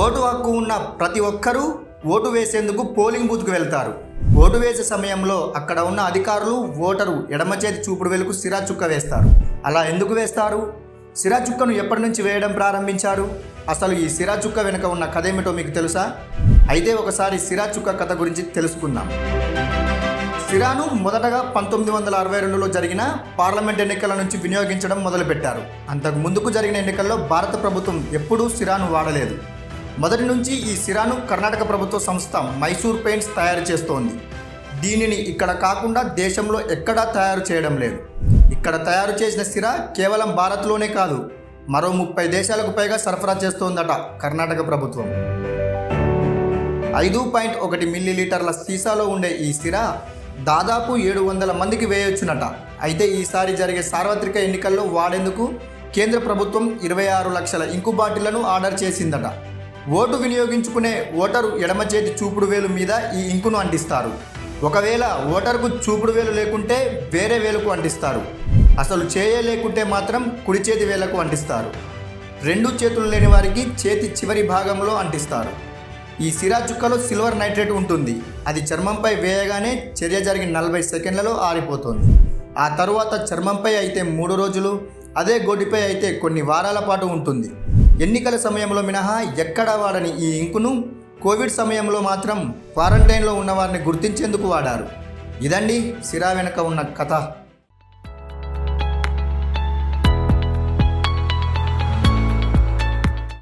Vote హక్కు ఉన్న ప్రతి ఒక్కరూ ఓటు వేసేందుకు పోలింగ్ బూత్కు వెళ్తారు. ఓటు వేసే సమయంలో అక్కడ ఉన్న అధికారులు ఓటరు ఎడమ చేతి చూపుడు వెలుకు సిరా చుక్క వేస్తారు. అలా ఎందుకు వేస్తారు? సిరా చుక్కను ఎప్పటి నుంచి వేయడం ప్రారంభించారు? అసలు ఈ సిరా చుక్క వెనుక ఉన్న కథ ఏమిటో మీకు తెలుసా? అయితే ఒకసారి సిరా చుక్క కథ గురించి తెలుసుకుందాం. సిరాను మొదటగా పంతొమ్మిది వందల అరవై రెండులో జరిగిన పార్లమెంట్ ఎన్నికల నుంచి వినియోగించడం మొదలుపెట్టారు. అంతకు ముందుకు జరిగిన ఎన్నికల్లో భారత ప్రభుత్వం ఎప్పుడూ సిరాను వాడలేదు. మొదటి నుంచి ఈ సిరాను కర్ణాటక ప్రభుత్వ సంస్థ మైసూర్ పెయింట్స్ తయారు చేస్తోంది. దీనిని ఇక్కడ కాకుండా దేశంలో ఎక్కడా తయారు చేయడం లేదు. ఇక్కడ తయారు చేసిన సిరా కేవలం భారత్లోనే కాదు మరో ముప్పై దేశాలకు పైగా సరఫరా చేస్తోందట కర్ణాటక ప్రభుత్వం. ఐదు పాయింట్ ఒకటి మిల్లీ లీటర్ల సీసాలో ఉండే ఈ సిరా దాదాపు ఏడు వందల మందికి వేయొచ్చునట. అయితే ఈసారి జరిగే సార్వత్రిక ఎన్నికల్లో వాడేందుకు కేంద్ర ప్రభుత్వం ఇరవై ఆరు లక్షల ఇంకు బాటిళ్ళను ఆర్డర్ చేసిందట. ఓటు వినియోగించుకునే ఓటరు ఎడమ చేతి చూపుడు వేలు మీద ఈ ఇంకును అంటిస్తారు. ఒకవేళ ఓటరుకు చూపుడు వేలు లేకుంటే వేరే వేలకు అంటిస్తారు. అసలు చేయ లేకుంటే మాత్రం కుడి చేతి వేలకు అంటిస్తారు. రెండు చేతులు లేని వారికి చేతి చివరి భాగంలో అంటిస్తారు. ఈ సిరా చుక్కలో సిల్వర్ నైట్రేట్ ఉంటుంది. అది చర్మంపై వేయగానే చర్య జరిగిన నలభై సెకండ్లలో ఆరిపోతుంది. ఆ తరువాత చర్మంపై అయితే మూడు రోజులు అదే గోటిపై అయితే కొన్ని వారాల పాటు ఉంటుంది. ఎన్నికల సమయంలో మినహా ఎక్కడా వాడని ఈ ఇంకును కోవిడ్ సమయంలో మాత్రం క్వారంటైన్లో ఉన్న వారిని గుర్తించేందుకు వాడారు. ఇదండి సిరా వెనుక ఉన్న కథ.